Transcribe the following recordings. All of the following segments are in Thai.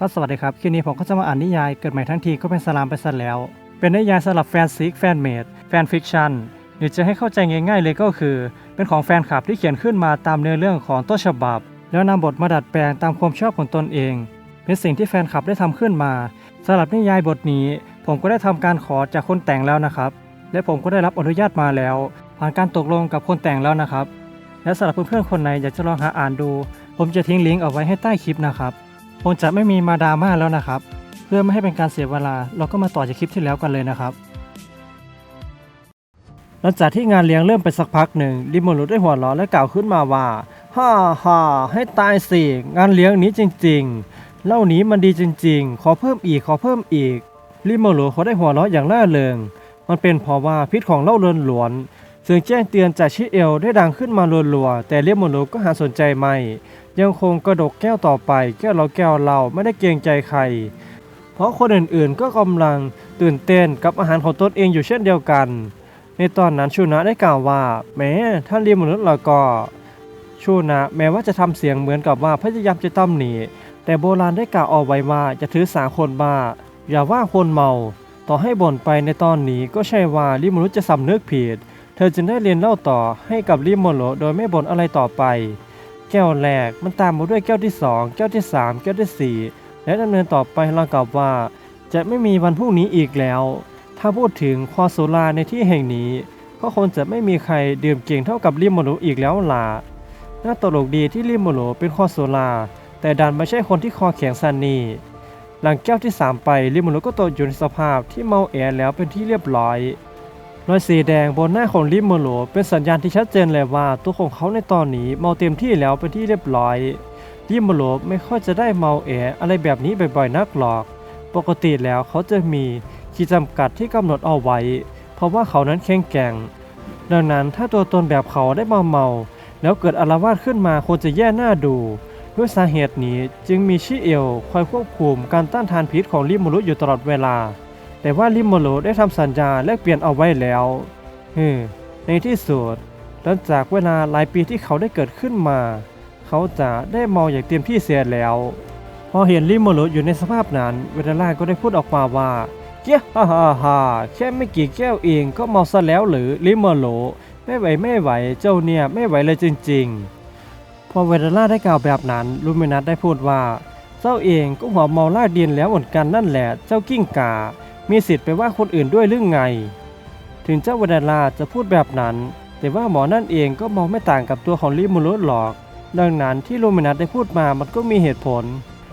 ก็สวัสดีครับคลิปนี้ผมก็จะมาอ่านนิยายเกิดใหม่ทั้งทีก็เป็นสลามไปซะแล้ว เป็นนิยายสำหรับแฟนซิกแฟนเมดแฟนฟิกชันหรือจะให้เข้าใจง่ายๆเลยก็คือ เป็นของแฟนคลับที่เขียนขึ้นมาตามเนื้อเรื่องของต้นฉบับ แล้วนำบทมาดัดแปลงตามความชอบของตนเอง เป็นสิ่งที่แฟนคลับได้ทำขึ้นมาสำหรับนิยายบทนี้ ผมก็ได้ทำการขอจากคนแต่งแล้วนะครับ และผมก็ได้รับอนุญาตมาแล้ว ผ่านการตกลงกับคนแต่งแล้วนะครับ และสำหรับเพื่อนๆคนไหนอยากจะลองหาอ่านดู ผมจะทิ้งลิงก์เอาไว้ให้ใต้คลิปนะครับ ผมจะไม่มีมาดราม่าแล้วนะครับ เพื่อไม่ให้เป็นการเสียเวลา เราก็มาต่อจากคลิปที่แล้วกันเลยนะครับ หลังจากที่งานเลี้ยงเริ่มไปสักพักหนึ่งลิโมรุได้หัวเราะและกล่าวขึ้นมาว่าฮ่าฮ่าให้ตายสิงานเลี้ยงนี้จริง ๆเล่านี้มันดีจริง ๆ ขอเพิ่มอีกขอเพิ่มอีกลิโมรุเขาได้หัวเราะอย่างล่าเริง มันเป็นเพราะว่าพิษของเหล้าเลือนหลวนเสียงแจ้งเตือนจากชิเอลได้ดังขึ้นมารัวๆแต่ลิโมรุก็หาสนใจไม่ ยังคงกระดกแก้วต่อไป แก้วเราแก้วเราไม่ได้เกรงใจใคร เพราะคนอื่นๆก็กำลังตื่นเต้นกับอาหารของตนเองอยู่เช่นเดียวกัน ในตอนนั้นชูนะได้กล่าวว่า แม้ท่านเรียนมนุษย์เราก็ชูนะแม้ว่าจะทำเสียงเหมือนกับว่าพยายามจะตำหนิแต่โบราณได้กล่าวเอาไว้ว่าจะถือสาคนบ้า อย่าว่าคนเมา ต่อให้บ่นไปในตอนนี้ก็ใช่ว่าลิมนุษย์จะสำนึกผิด เธอจึงได้เรียนเล่าต่อให้กับลิโมโลโดยไม่บ่นอะไรต่อไป แก้วแรกมันตามมาด้วยแก้วที่สองแก้วที่สามแก้วที่สี่และดำเนินต่อไปเราวกับว่า จะไม่มีวันพรุ่งนี้อีกแล้ว ถ้าพูดถึงควาโซลาในที่แห่งนี้ ก็คงจะไม่มีใครดื่มเก่งเท่ากับลิมโมโลอีกแล้วล่ะน่าตลกดีที่ลิมโมโลเป็นควาโซลา แต่ดันไม่ใช่คนที่คอแข็งซันนี่หลังแก้วที่ 3 ไปลิมโมโลก็ตกอยู่ในสภาพที่เมาแอแล้วเป็นที่เรียบร้อย รอยสีแดงบนหน้าของลิมโมโลเป็นสัญญาณที่ชัดเจนเลยว่าตัวของเขาในตอนนี้เมาเต็มที่แล้วเป็นที่เรียบร้อยลิมโมโลไม่ค่อยจะได้เมาแอะอะไรแบบนี้บ่อยๆนักหรอก ปกติแล้วเขาจะมีขีดจำกัดที่กำหนดเอาไว้ เพราะว่าเขานั้นแข็งแกร่ง ดังนั้นถ้าตัวตนแบบเขาได้เมาเมาแล้วเกิดอาละวาดขึ้นมาคงจะแย่หน้าดูด้วยสาเหตุนี้จึงมีชิเอลคอยควบคุมการต้านทานพิษของลิโมโลอยู่ตลอดเวลา แต่ว่าลิมโมโลได้ทำสัญญาแลกเปลี่ยนเอาไว้แล้วฮึในที่สุดหลังจากเวลาหลายปีที่เขาได้เกิดขึ้นมา เขาจะได้เมาอย่างเต็มที่เสียแล้ว พอเห็นลิมโมโลอยู่ในสภาพนั้น เวลาล่าก็ได้พูดออกมาว่าเกี้ยฮ่าฮ่าฮ่าแค่ไม่กี่แก้วเองก็เมาซะแล้วหรือลิมโมโลไม่ไหวไม่ไหวเจ้าเนี่ยไม่ไหวเลยจริง ๆ พอเวลาล่าได้กล่าวแบบนั้นลูมินัสได้พูดว่า เจ้าเองก็หัวเมาล่าดินแล้วเหมือนกันนั่นแหละ เจ้ากิ้งกา มีสิทธิ์ไปว่าคนอื่นด้วยหรือไง ถึงเจ้าเวลาจะพูดแบบนั้น แต่ว่าหมอนั่นเองก็มองไม่ต่างกับตัวของลิมูรุหรอก ดังนั้นที่ลูมินัสได้พูดมามันก็มีเหตุผล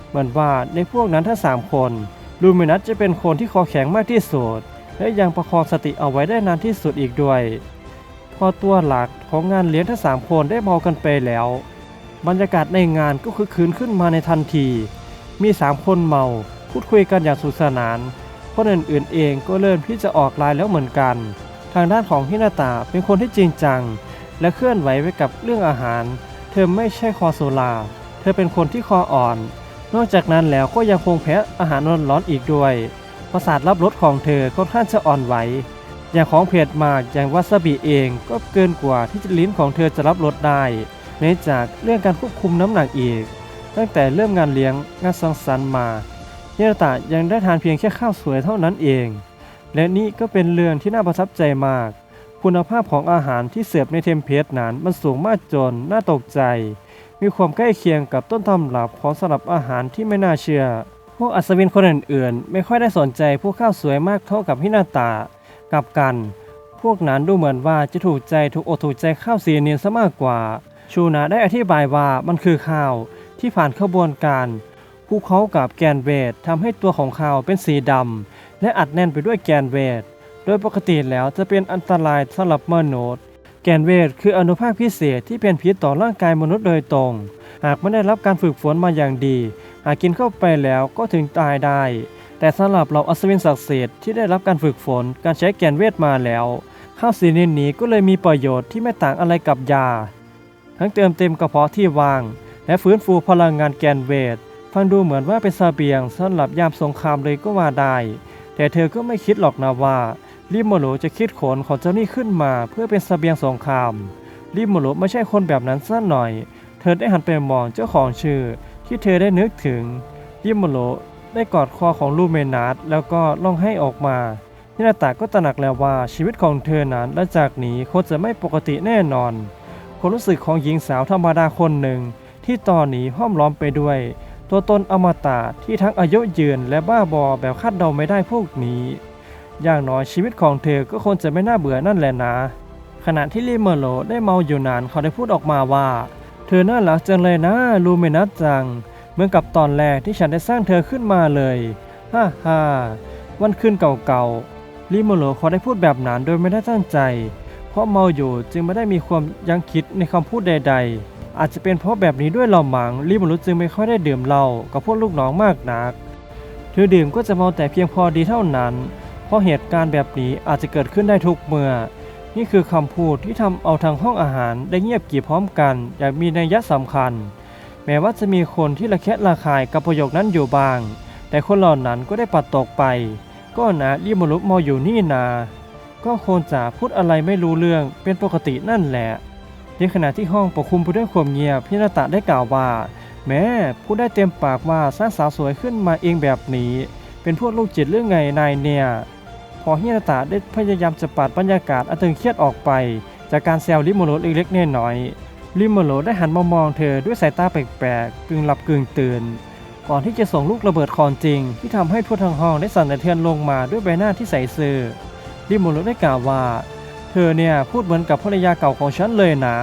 เหมือนว่าในพวกนั้นทั้งสามคนลูมินัสจะเป็นคนที่คอแข็งมากที่สุด และยังประคองสติเอาไว้ได้นานที่สุดอีกด้วย พอตัวหลักของงานเลี้ยงทั้งสามคนได้เมากันไปแล้ว บรรยากาศในงานก็คือคืนขึ้นมาในทันที มีสามคนเมาพูดคุยกันอย่างสนุขสนาน คนอื่นๆเองก็เริ่มที่จะออกลายแล้วเหมือนกัน ทางด้านของฮินาตาเป็นคนที่จริงจัง และเคลื่อนไหวไปกับเรื่องอาหาร เธอไม่ใช่คอโซลา เธอเป็นคนที่คออ่อน นอกจากนั้นแล้วก็ยังคงแพ้อาหารร้อนๆอีกด้วยประสาทรับรสของเธอค่อนข้างจะอ่อนไหว อย่างของเผ็ดมากอย่างวาซาบิเองก็เกินกว่าที่ลิ้นของเธอจะรับรสได้เนื่องจากเรื่องการควบคุมน้ำหนักอีก ตั้งแต่เริ่มงานเลี้ยงงานสังสรรค์มา เนรตะยังได้ทานเพียงแค่ข้าวสวยเท่านั้นเอง และนี่ก็เป็นเรื่องที่น่าประทับใจมาก คุณภาพของอาหารที่เสิร์ฟในเทมเพลตนั้นมันสูงมากจนน่าตกใจ มีความใกล้เคียงกับต้นตำรับของสำหรับอาหารที่ไม่น่าเชื่อ พวกอัศวินคนอื่นๆ ไม่ค่อยได้สนใจพวกข้าวสวยมากเท่ากับฮินาตะกับกัน พวกนั้นดูเหมือนว่าจะถูกใจถูกอกถูกใจข้าวสีเนียนซะมากกว่า ชูนะได้อธิบายว่ามันคือข้าวที่ผ่านขบวนการ ภูเขากับแกนเวททำให้ตัวของเขาเป็นสีดำและอัดแน่นไปด้วยแกนเวท โดยปกติแล้วจะเป็นอันตรายสำหรับมนุษย์ แกนเวทคืออนุภาคพิเศษที่เป็นพิษต่อร่างกายมนุษย์โดยตรง หากไม่ได้รับการฝึกฝนมาอย่างดี หากกินเข้าไปแล้วก็ถึงตายได้ แต่สำหรับเราอัศวินศักดิ์สิทธิ์ที่ได้รับการฝึกฝนการใช้แกนเวทมาแล้วข้าวสีนินนี้ก็เลยมีประโยชน์ที่ไม่ต่างอะไรกับยา ทั้งเติมเต็มกระเพาะที่ว่าง และฟื้นฟูพลังงานแกนเวท ฟังดูเหมือนว่าเป็นเสบียงสำหรับยามสงครามเลยก็ว่าได้ แต่เธอก็ไม่คิดหรอกนะว่าลิมโมโลจะคิดขนของเจ้านี่ขึ้นมาเพื่อเป็นเสบียงสงครามลิมโมโลไม่ใช่คนแบบนั้นสักหน่อย เธอได้หันไปมองเจ้าของชื่อที่เธอได้นึกถึงริมโมโรได้กอดคอของลูเมนัสแล้วก็ร้องไห้ออกมาฮินาตะก็ตระหนักแล้วว่าชีวิตของเธอนั้นหลังจากนี้คงจะไม่ปกติแน่นอนความรู้สึกของหญิงสาวธรรมดาคนหนึ่งที่ตอนนี้ห้อมล้อมไปด้วย ตัวตนอมตะที่ทั้งอายุยืนและบ้าบอแบบคาดเดาไม่ได้พวกนี้ อย่างน้อยชีวิตของเธอก็คงจะไม่น่าเบื่อนั่นแหละนะ ขณะที่ลิเมโลได้เมาอยู่นานเขาได้พูดออกมาว่า เธอน่ารักจังเลยนะลูเมนัสจัง เหมือนกับตอนแรกที่ฉันได้สร้างเธอขึ้นมาเลยฮ่าฮ่าวันคืนเก่าๆลิโมโลเขาได้พูดแบบนั้นโดยไม่ได้ตั้งใจ เพราะเมาอยู่จึงไม่ได้มีความยังคิดในคำพูดใด ๆ อาจจะเป็นเพราะแบบนี้ด้วยเราหมังลิโมโลจึงไม่ค่อยได้ดื่มเหล้ากับพวกลูกน้องมากนัก เธอดื่มก็จะเมาแต่เพียงพอดีเท่านั้น เพราะเหตุการณ์แบบนี้อาจจะเกิดขึ้นได้ทุกเมื่อ นี่คือคำพูดที่ทำเอาทางห้องอาหารได้เงียบกริบพร้อมกันอย่างมีนัยยะสำคัญ แม้ว่าจะมีคนที่ระแคะระคายกับประโยคนั้นอยู่บ้าง แต่คนเหล่านั้นก็ได้ปัดตกไป ก็นะริโมรุมออยู่นี่นา ก็คงจะพูดอะไรไม่รู้เรื่องเป็นปกตินั่นแหละ ในขณะที่ห้องปกคุมไปด้วยความเงียบพี่นาตะได้กล่าวว่า แม้พูดได้เต็มปากว่าสร้างสาวสวยขึ้นมาเองแบบนี้ เป็นพวกลูกจิตเรื่องไงนายเนี่ยพอฮินาตะได้พยายามจะปัดบรรยากาศอันตึงเครียดออกไป จากการแซวลิโมโรเล็กๆน้อยๆลิโมโรได้หันมามองเธอด้วยสายตาแปลกๆกึ่งหลับกึ่งตื่นก่อนที่จะส่งลูกระเบิดคอนจริง ที่ทำให้ทั่วทั้งห้องได้สั่นสะเทือนลงมาด้วยใบหน้าที่ใสซื่อลิโมโรได้กล่าวว่า เธอเนี่ยพูดเหมือนกับภรรยาเก่าของฉันเลยนะ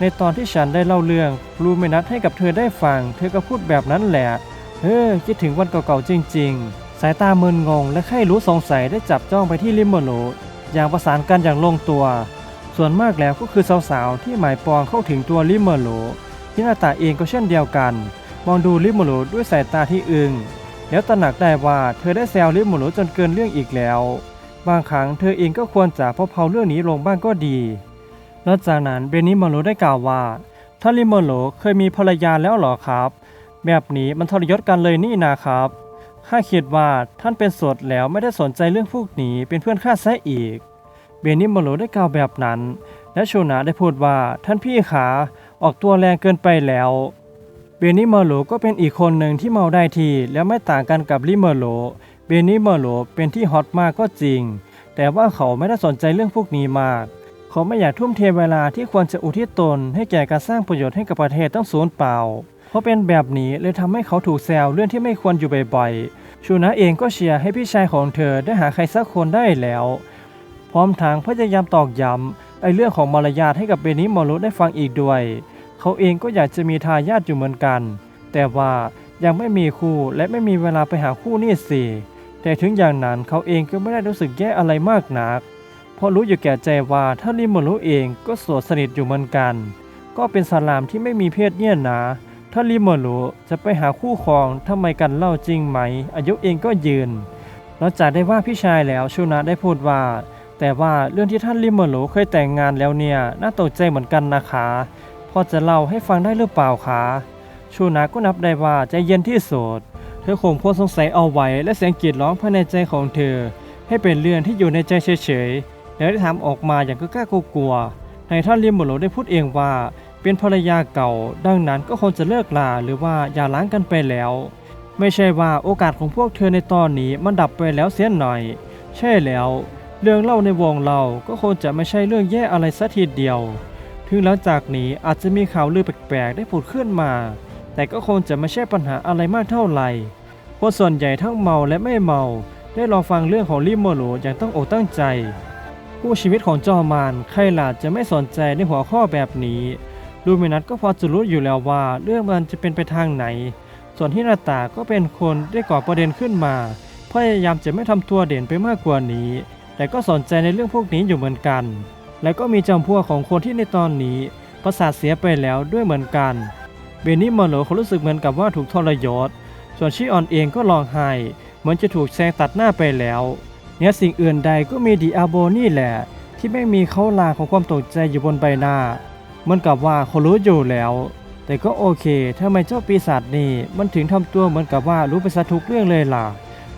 ในตอนที่ฉันได้เล่าเรื่องลูเมนัสให้กับเธอได้ฟัง เธอก็พูดแบบนั้นแหละ เฮ้อคิดถึงวันเก่าๆจริง ๆ สายตามึนงงและใครรู้สงสัยได้จับจ้องไปที่ลิมโมโลอย่างประสานกันอย่างลงตัว ส่วนมากแล้วก็คือสาวๆที่หมายปองเข้าถึงตัวลิมโมโลที่หน้าตาเองก็เช่นเดียวกัน มองดูลิมโมโลด้วยสายตาที่อึงแล้วตระหนักได้ว่าเธอได้แซวลิมโมโลจนเกินเรื่องอีกแล้ว บางครั้งเธอเองก็ควรจะเพาเรื่องนี้ลงบ้างก็ดี นอกจากนั้นเบนิโมโลได้กล่าวว่าท่านลิโมโลเคยมีภรรยาแล้วหรอครับ แบบนี้มันทรยศกันเลยนี่นะครับข้าคิดว่าท่านเป็นสดแล้วไม่ได้สนใจเรื่องพวกนี้เป็นเพื่อนข้าซะอีก เบนิโมโลได้กล่าวแบบนั้น และโชนาได้พูดว่าท่านพี่ขาออกตัวแรงเกินไปแล้วเบนิโมโลก็เป็นอีกคนหนึ่งที่เมาได้ที แล้วไม่ต่างกันกับลิโมโล เบนิโมโลเป็นที่ฮอตมากก็จริง แต่ว่าเขาไม่ได้สนใจเรื่องพวกนี้มาก เขาไม่อยากทุ่มเทเวลาที่ควรจะอุทิศตน ให้แก่การสร้างประโยชน์ให้กับประเทศต้องสูญเปล่า เพราะเป็นแบบนี้เลยทำให้เขาถูกแซวเรื่องที่ไม่ควรอยู่บ่อยๆ ชูนะเองก็เชียร์ให้พี่ชายของเธอได้หาใครสักคนได้แล้ว พร้อมทางพยายามตอกย้ำไอ้เรื่องของมารยาทให้กับเบนิมโลได้ฟังอีกด้วย เขาเองก็อยากจะมีทายาทอยู่เหมือนกัน แต่ว่ายังไม่มีคู่และไม่มีเวลาไปหาคู่นี่สิ แต่ถึงอย่างนั้นเขาเองก็ไม่ได้รู้สึกแย่อะไรมากนัก เพราะรู้อยู่แก่ใจว่าถ้าลิโมโลเองก็โสดสนิทอยู่เหมือนกัน ก็เป็นสลามที่ไม่มีเพศเนี่ยนะ ถ้าลิโมโลจะไปหาคู่ครองทำไมกันเล่าจริงไหม อายุเองก็ยืนหลังจากได้ว่าพี่ชายแล้วชูนะได้พูดว่า แต่ว่าเรื่องที่ท่านลิโมโลเคยแต่งงานแล้วเนี่ยน่าตกใจเหมือนกันนะคะพอจะเล่าให้ฟังได้หรือเปล่าคะชูนะก็นับได้ว่าใจเย็นที่สุด เธอคงพ้นสงสัยเอาไว้และเสียงกรีดร้องภายในใจของเธอ ให้เป็นเรื่องที่อยู่ในใจเฉยๆแล้วได้ถามออกมาอย่างก็กล้ากลัวในท่านเลิโมบโลได้พูดเองว่า เป็นภรรยาเก่า ดังนั้นก็คงจะเลิกลาหรือว่าอย่าล้างกันไปแล้ว ไม่ใช่ว่าโอกาสของพวกเธอในตอนนี้มันดับไปแล้วเสียหน่อย ใช่แล้ว เรื่องเล่าในวงเราก็คงจะไม่ใช่เรื่องแย่อะไรสัทีเดียว ถึงแล้วจากนี้อาจจะมีข่าวลือแปลกๆได้ผุดขึ้นมา แต่ก็คงจะไม่ใช่ปัญหาอะไรมากเท่าไหร่คนส่วนใหญ่ทั้งเมาและไม่เมา ได้รอฟังเรื่องของลิโมโลอย่างตั้งอกตั้งใจผู้ชีวิตของจอมานใครล่ะจะไม่สนใจในหัวข้อแบบนี้ลูมินัสก็พอจะรู้อยู่แล้วว่าเรื่องมันจะเป็นไปทางไหน ส่วนที่นาตาก็เป็นคนได้ก่อประเด็นขึ้นมา พยายามจะไม่ทำตัวเด่นไปมากกว่านี้ แต่ก็สนใจในเรื่องพวกนี้อยู่เหมือนกัน และก็มีจำพวกของคนที่ในตอนนี้ประสาทเสียไปแล้วด้วยเหมือนกัน เบนนี่มอโลเขารู้สึกเหมือนกับว่าถูกทรยศ ส่วนชิออนเองก็ร้องไห้เหมือนจะถูกแซงตัดหน้าไปแล้วเนี่ยสิ่งอื่นใดก็มีดีอาโบนี่แหละ ที่ไม่มีเขาลาของความตกใจอยู่บนใบหน้า เหมือนกับว่าเขารู้อยู่แล้ว แต่ก็โอเคทำไมเจ้าปีศาจนี่มันถึงทำตัวเหมือนกับว่ารู้ไปซะทุกเรื่องเลยล่ะ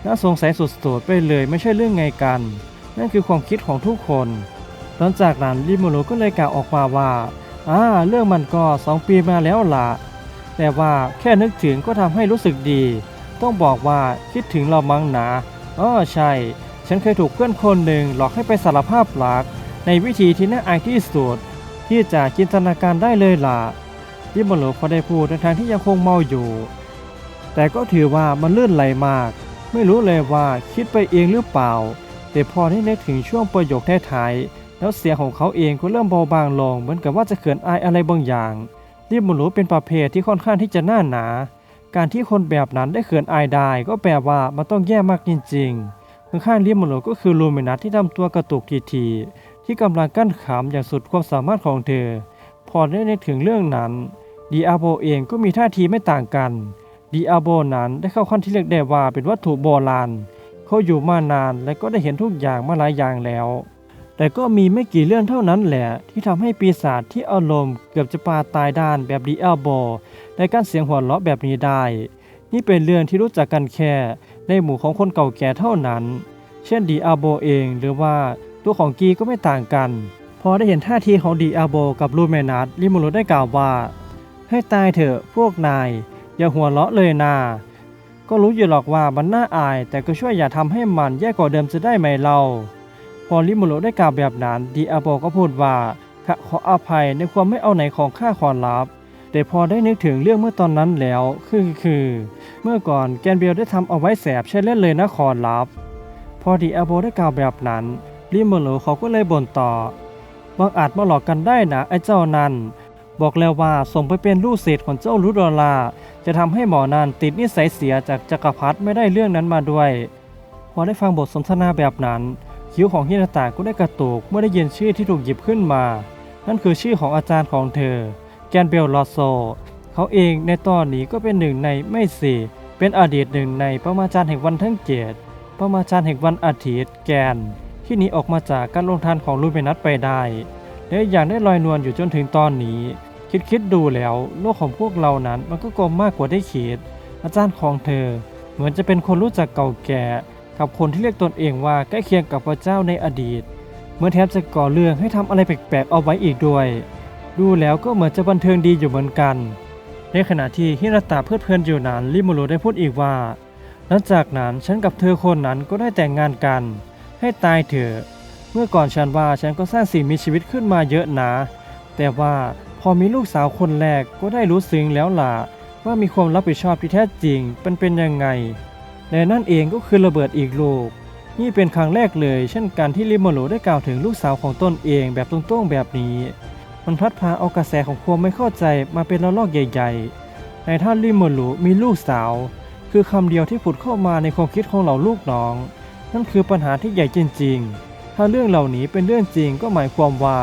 น่าสงสัยสุดๆไปเลยไม่ใช่เรื่องไงกัน นั่นคือความคิดของทุกคนหลังจากนั้นริโมโรก็เลยกล่าวออกมาว่าอ่าเรื่องมันก็สองปีมาแล้วล่ะ แต่ว่าแค่นึกถึงก็ทำให้รู้สึกดี ต้องบอกว่าคิดถึงเรามั้งนะอ๋อใช่ ฉันเคยถูกเพื่อนคนหนึ่งหลอกให้ไปสารภาพรัก ในวิธีที่น่าอายที่สุดที่จะจินตนาการได้เลยล่ะลิโมโลเขาได้พูดทั้งที่ยังคงเมาอยู่ แต่ก็ถือว่ามันลื่นไหลมาก ไม่รู้เลยว่าคิดไปเองหรือเปล่า แต่พอได้นึกถึงช่วงประโยคท้ายๆแล้วเสียงของเขาเองก็เริ่มเบาบางลงเหมือนกับว่าจะเขินอายอะไรบางอย่าง ลิโมโลเป็นประเภทที่ค่อนข้างที่จะน่าหนา การที่คนแบบนั้นได้เขินอายได้ก็แปลว่ามันต้องแย่มากจริงๆข้างๆลิโมโลก็คือลูเมนัสที่ทำตัวกระตุกทีๆที่กำลังกั้นขำอย่างสุดความสามารถของเธอ พอได้นึกถึงเรื่องนั้นดีอาโบเองก็มีท่าทีไม่ต่างกันดีอาโบนั้นได้เข้าขั้นที่เรียกได้ว่าเป็นวัตถุโบราณเขาอยู่มานานและก็ได้เห็นทุกอย่างมาหลายอย่างแล้ว แต่ก็มีไม่กี่เรื่องเท่านั้นแหละ ที่ทำให้ปีศาจที่อารมณ์เกือบจะปาตายด้านแบบดีอาโบได้กั้นเสียงหัวเราะแบบนี้ได้ นี่เป็นเรื่องที่รู้จักกันแค่ในหมู่ของคนเก่าแก่เท่านั้น เช่นดีอาโบเองหรือว่าตัวของกีก็ไม่ต่างกัน พอได้เห็นท่าทีของดีอาโบกับลูเมนัสลิมูโรได้กล่าวว่า ให้ตายเถอะพวกนาย อย่าหัวเราะเลยนาก็รู้อยู่หรอกว่ามันน่าอาย แต่ก็ช่วยอย่าทำให้มันแย่กว่าเดิมจะได้ไหมเรา อลิมโรได้กล่าวแบบนั้นดีอาโบก็พูดว่าข้าขออภัยในความไม่เอาไหนของข้าขอรับแต่พอได้นึกถึงเรื่องเมื่อตอนนั้นแล้วคือคือ เมื่อก่อนแกนเบลได้ทำเอาไว้แสบใช่เล่นเลยนะขอรับ พอดีอาโบได้กล่าวแบบนั้นลิมโรเขาก็เลยบ่นต่อบางอาจมาหลอกกันได้นะไอ้เจ้านั้นบอกแล้วว่าส่งไปเป็นลูกศิษย์ของเจ้าลุดอลาจะทำให้หมอนันติดนิสัยเสียจากจักรพรรดิไม่ได้เรื่องนั้นมาด้วย พอได้ฟังบทสนทนาแบบนั้น คิ้วของฮินาตะก็ได้กระตุกเมื่อได้ยินชื่อที่ถูกหยิบขึ้นมา นั่นคือชื่อของอาจารย์ของเธอ แกนเบลลอโซ เขาเองในตอนนี้ก็เป็นหนึ่งในไม่สี่ เป็นอดีตหนึ่งในประมาจารย์แห่งวันทั้งเจ็ดประมาจารย์แห่งวันอาทิตย์แกน ที่หนีออกมาจากการลงทันของลูเมนัสไปได้และอย่างได้ลอยนวลอยู่จนถึงตอนนี้ คิดคิดดูแล้วโลกของพวกเรานั้นมันก็กลมมากกว่าได้คิดอาจารย์ของเธอ เหมือนจะเป็นคนรู้จักเก่าแก่ กับคนที่เรียกตนเองว่าใกล้เคียงกับพระเจ้าในอดีต เมื่อแทบจะก่อเรื่องให้ทำอะไรแปลกๆเอาไว้อีกด้วย ดูแล้วก็เหมือนจะบันเทิงดีอยู่เหมือนกัน ในขณะที่ฮินาตาเพลิดเพลินอยู่นั้นลิมูโรได้พูดอีกว่า หลังจากนั้นฉันกับเธอคนนั้นก็ได้แต่งงานกัน ให้ตายเถอะเมื่อก่อนฉันว่าฉันก็สร้างสิ่งมีชีวิตขึ้นมาเยอะนะแต่ว่าพอมีลูกสาวคนแรกก็ได้รู้ซึ้งแล้วล่ะว่ามีความรับผิดชอบที่แท้จริงเป็นเป็นยังไง และนั่นเองก็คือระเบิดอีกลูก นี่เป็นครั้งแรกเลย เช่นกันที่ลิโมโรได้กล่าวถึงลูกสาวของตนเองแบบตรงๆแบบนี้ มันพัดพาเอากระแสของความไม่เข้าใจมาเป็นระลอกใหญ่ๆ ในท่านลิโมโรมีลูกสาว คือคำเดียวที่ผุดเข้ามาในความคิดของเหล่าลูกน้อง นั่นคือปัญหาที่ใหญ่จริงๆ ถ้าเรื่องเหล่านี้เป็นเรื่องจริงก็หมายความว่า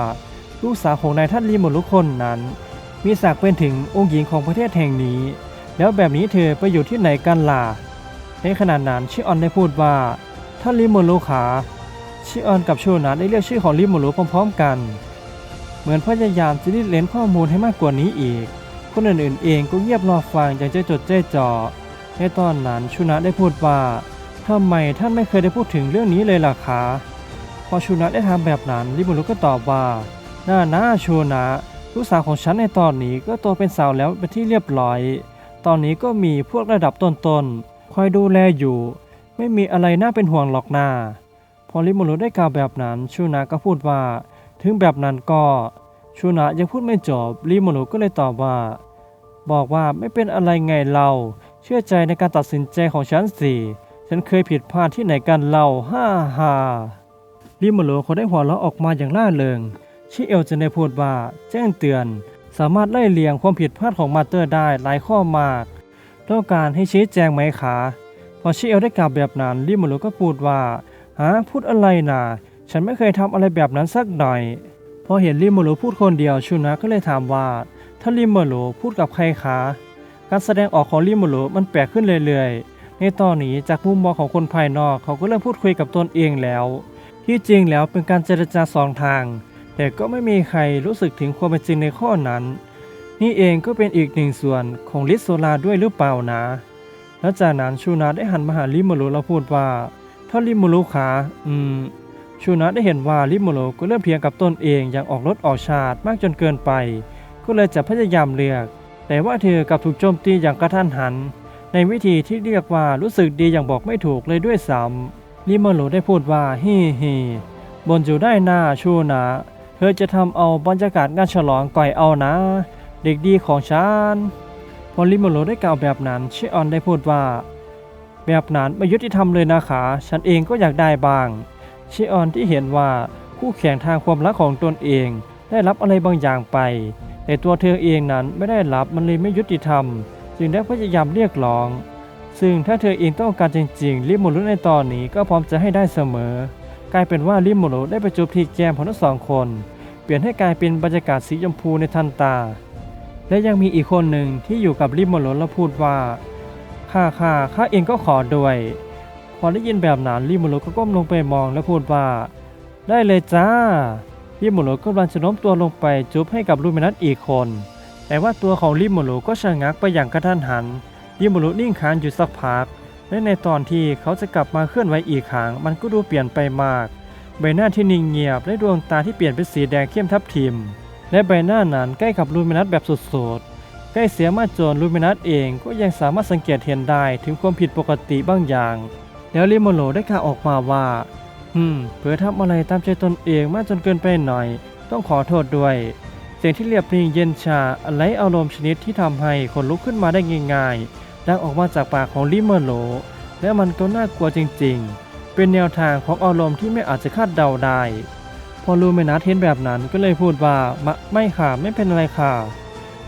ลูกสาวของนายท่านลิโมโรคนนั้น มีศักดิ์เป็นถึงองค์หญิงของประเทศแห่งนี้ แล้วแบบนี้เธอไปอยู่ที่ไหนกันล่ะ ในขณะนั้นชิออนได้พูดว่า ท่านลิโมโรขาชิออนกับโชนัทได้เรียกชื่อของลิโมโรพร้อมๆกัน เหมือนพยายามจะรีดเลนข้อมูลให้มากกว่านี้อีก คนอื่นๆเองก็เงียบรอฟังอย่างใจจดใจจ่อในตอนนั้นชูนะได้พูดว่าทำไมท่านไม่เคยได้พูดถึงเรื่องนี้เลยล่ะคะพอชูนะได้ทำแบบนั้นลิโมโรก็ตอบว่าน่านะชูนะลูกสาวของฉันในตอนนี้ก็โตเป็นสาวแล้วเป็นที่เรียบร้อย ตอนนี้ก็มีพวกระดับต้นๆ คอยดูแลอยู่ ไม่มีอะไรน่าเป็นห่วงหรอกนาพอลิโมโรได้กล่าวแบบนั้นชูนะก็พูดว่า ถึงแบบนั้นก็ชูนะยังพูดไม่จบลิโมโรก็เลยตอบว่า บอกว่าไม่เป็นอะไรไงเรา เชื่อใจในการตัดสินใจของฉันสิฉันเคยผิดพลาดที่ไหนกันเล่าฮ่าฮ่าลิโมโรเขาได้หัวเราะออกมาอย่างล่าเริงชิเอลจะได้พูดว่าแจ้งเตือน สามารถไล่เลียงความผิดพลาดของมาเตอร์ได้หลายข้อมาก ต้องการให้ชี้แจงไหมคะพอชิเอลได้กล่าวแบบนั้นลิโมโรก็พูดว่าฮะพูดอะไรนะฉันไม่เคยทำอะไรแบบนั้นสักหน่อย พอเห็นลิโมโรพูดคนเดียวชูนะก็เลยถามว่า ถ้าลิโมโรพูดกับใครคะการแสดงออกของลิโมโรมันแปลกขึ้นเรื่อยๆ ในตอนนี้จากมุมมองของคนภายนอกเขาก็เริ่มพูดคุยกับตนเองแล้ว ที่จริงแล้วเป็นการเจรจาสองทาง แต่ก็ไม่มีใครรู้สึกถึงความเป็นจริงในข้อนั้น นี่เองก็เป็นอีกหนึ่งส่วนของลิสโซลาด้วยหรือเปล่านะ แล้วจากนั้นชูนาได้หันมาหาลิโมโรแล้วพูดว่าถ้าลิโมโรขาอืม ชูนะได้เห็นว่าลิโมโรก็เริ่มเถียงกับตนเองอย่างออกรถออกชาติมากจนเกินไป ก็เลยจะพยายามเลือก แต่ว่าเธอกลับถูกโจมตีอย่างกระทันหัน ในวิธีที่เรียกว่ารู้สึกดีอย่างบอกไม่ถูกเลยด้วยซ้ำลิมาโลได้พูดว่าฮีฮีบนอยู่ได้หน้าชูนะเธอจะทำเอาบรรยากาศงานฉลองก่อยเอานะ เด็กดีของฉัน พอลิมโลได้กล่าวแบบนั้นชิออนได้พูดว่า แบบนั้นไม่ยุติธรรมเลยนะคะ ฉันเองก็อยากได้บ้าง ชิออนที่เห็นว่าคู่แข่งทางความรักของตนเอง ได้รับอะไรบางอย่างไป แต่ตัวเธอเองนั้นไม่ได้รับมันเลยไม่ยุติธรรม จึงได้พยายามเรียกร้อง ซึ่งถ้าเธอเองต้องการจริงๆลิโมรุในตอนนี้ก็พร้อมจะให้ได้เสมอ กลายเป็นว่าลิโมรุได้ไปจูบที่แก้มของทั้งสองคน เปลี่ยนให้กลายเป็นบรรยากาศสีชมพูในทันตา และยังมีอีกคนหนึ่งที่อยู่กับลิโมรุแล้วพูดว่าข้าข้าข้าเองก็ขอด้วย พอได้ยินแบบนั้นลิโมรุก็ก้มลงไปมองและพูดว่า ได้เลยจ้าลิโมรุกำลังจะโน้มตัวลงไปจุบให้กับลูมินัสอีกคน แต่ว่าตัวของลิโมรุก็ชะงักไปอย่างกระทันหันลิโมรุนิ่งค้างอยู่สักพักและในตอนที่เขาจะกลับมาเคลื่อนไหวอีกครั้งมันก็ดูเปลี่ยนไปมาก ใบหน้าที่นิ่งเงียบและดวงตาที่เปลี่ยนเป็นสีแดงเข้มทับทิม และใบหน้านั้นใกล้กับลูมินัสแบบสุดๆ ใกล้เสียมาจนลูมินัสเองก็ยังสามารถสังเกตเห็นได้ถึงความผิดปกติบางอย่าง แล้วลิโมโรได้กล่าวออกมาว่า อืม เผื่อทำอะไรตามใจตนเองมากจนเกินไปหน่อย ต้องขอโทษด้วย เสียงที่เรียบนิ่งเย็นชาอะไรอารมณ์ชนิดที่ทำให้คนลุกขึ้นมาได้ง่ายๆ ดังออกมาจากปากของลิเมอร์โล และมันก็น่ากลัวจริงๆ เป็นแนวทางของอารมณ์ที่ไม่อาจจะคาดเดาได้ อลูเมนัสเห็นแบบนั้นก็เลยพูดว่าไม่ค่ะไม่เป็นอะไรค่ะ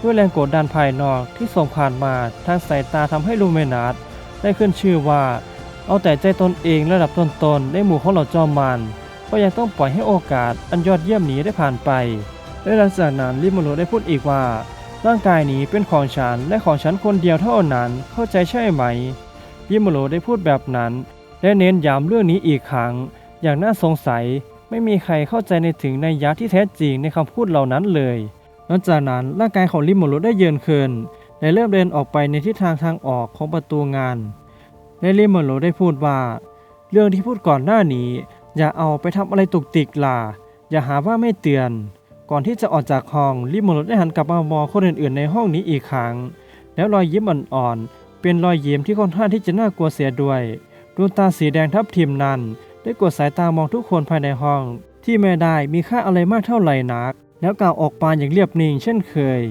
ด้วยแรงกดดันภายนอกที่ส่งผ่านมาทางสายตาทำให้ลูเมนัสได้ขึ้นชื่อว่า เอาแต่ใจตนเองระดับต้นๆในหมู่ของเหล่าจอมมันก็ยังต้องปล่อยให้โอกาสอันยอดเยี่ยมนี้ได้ผ่านไปและหลังจากนั้นลิโมโรได้พูดอีกว่า ร่างกายนี้เป็นของฉันและของฉันคนเดียวเท่านั้นเข้าใจใช่ไหมลิโมโรได้พูดแบบนั้น และเน้นย้ำเรื่องนี้อีกครั้ง อย่างน่าสงสัย ไม่มีใครเข้าใจในถึงในยะที่แท้จริงในคำพูดเหล่านั้นเลยหลังจากนั้นร่างกายของลิโมโรได้เยือนขึ้นและเริ่มเดินออกไปในทิศทางทางออกของประตูงานและลิโมโรได้พูดว่า เรื่องที่พูดก่อนหน้านี้ อย่าเอาไปทำอะไรตุกติกล่ะอย่าหาว่าไม่เตือน ก่อนที่จะออกจากห้องลิโมโรได้หันกลับมามองคนอื่นๆ ในห้องนี้อีกครั้ง แล้วรอยยิ้มอ่อนๆเป็นรอยยิ้มที่ค่อนข้างที่จะน่ากลัวเสียด้วยดวงตาสีแดงทับทิมนั้น ได้กดสายตามองทุกคนภายในห้อง ที่ไม่ได้มีค่าอะไรมากเท่าไหร่นัก แล้วกล่าวออกมาอย่างเรียบนิ่งเช่นเคย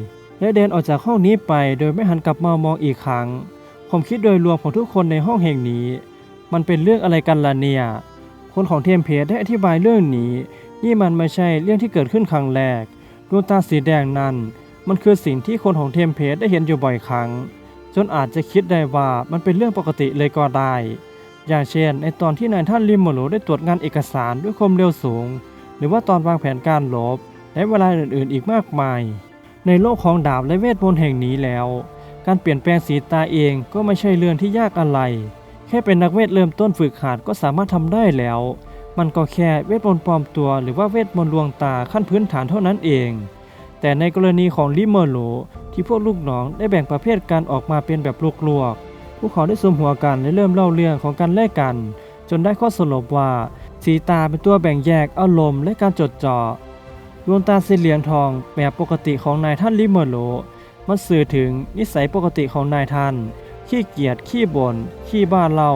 และเดินออกจากห้องนี้ไปโดยไม่หันกลับมามองอีกครั้ง ผมคิดโดยรวมของทุกคนในห้องแห่งนี้ มันเป็นเรื่องอะไรกันล่ะเนี่ย คนของเทียมเพจได้อธิบายเรื่องนี้ นี่มันไม่ใช่เรื่องที่เกิดขึ้นครั้งแรกดวงตาสีแดงนั้น มันคือสิ่งที่คนของเทมเพจได้เห็นอยู่บ่อยครั้ง จนอาจจะคิดได้ว่ามันเป็นเรื่องปกติเลยก็ได้ อย่างเช่น ในตอนที่นายท่านริมโมโรได้ตรวจงานเอกสารด้วยความเร็วสูง หรือว่าตอนวางแผนการลบและเวลาอื่นๆ อีกมากมาย ในโลกของดาบและเวทมนต์แห่งนี้แล้ว การเปลี่ยนแปลงสีตาเองก็ไม่ใช่เรื่องที่ยากอะไร แค่เป็นนักเวทเริ่มต้นฝึกหัดก็สามารถทำได้แล้ว มันก็แค่เวทมนต์ปลอมตัว หรือว่าเวทมนต์ลวงตาขั้นพื้นฐานเท่านั้นเอง แต่ในกรณีของลิเมอร์โลที่พวกลูกน้องได้แบ่งประเภทการออกมาเป็นแบบลวกๆ พวกเขาได้สมหัวกันและเริ่มเล่าเรื่องของการแลกกัน จนได้ข้อสรุปว่าสีตาเป็นตัวแบ่งแยกอารมณ์และการจดจ่อดวงตาสีเหลืองทองแบบปกติของนายท่านลิเมโลมันสื่อถึงนิสัยปกติของนายท่าน ขี้เกียจขี้บ่นขี้บ้าเล้า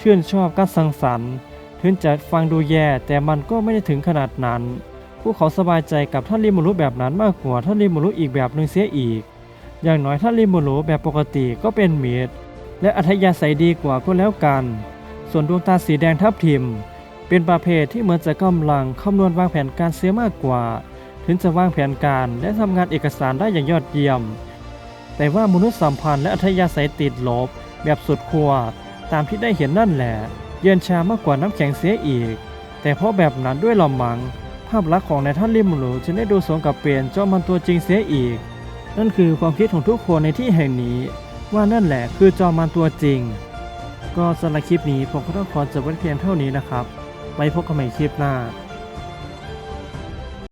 ชื่นชอบการสังสรรค์ ถึงจะฟังดูแย่แต่มันก็ไม่ได้ถึงขนาดนั้น พวกเขาสบายใจกับท่านริมูรุแบบนั้นมากกว่าท่านริมูรุอีกแบบหนึ่งเสียอีก อย่างน้อยท่านริมูรุแบบปกติก็เป็นเมตร และอัธยาศัยดีกว่าก็แล้วกัน ส่วนดวงตาสีแดงทับทิม เป็นประเภทที่เหมือนจะกำลังคำนวณวางแผนการเสียมากกว่า ถึงจะวางแผนการและทำงานเอกสารได้อย่างยอดเยี่ยม แต่ว่ามนุษยสัมพันธ์และอัธยาศัยติดลบ แบบสุดขั้วตามที่ได้เห็นนั่นแหละ เย็นชามากกว่าน้ำแข็งเสียอีก แต่เพราะแบบนั้นด้วยลำมัง ภาพลักษณ์ของนายท่านริมหรูจึงได้ดูสมกับเปลี่ยนจอมันตัวจริงเสียอีก นั่นคือความคิดของทุกคนในที่แห่งนี้ ว่านั่นแหละคือจอมันตัวจริง ก็สำหรับคลิปนี้ผมก็ต้องขอจบไว้เพียงเท่านี้นะครับไว้พบกันใหม่คลิปหน้า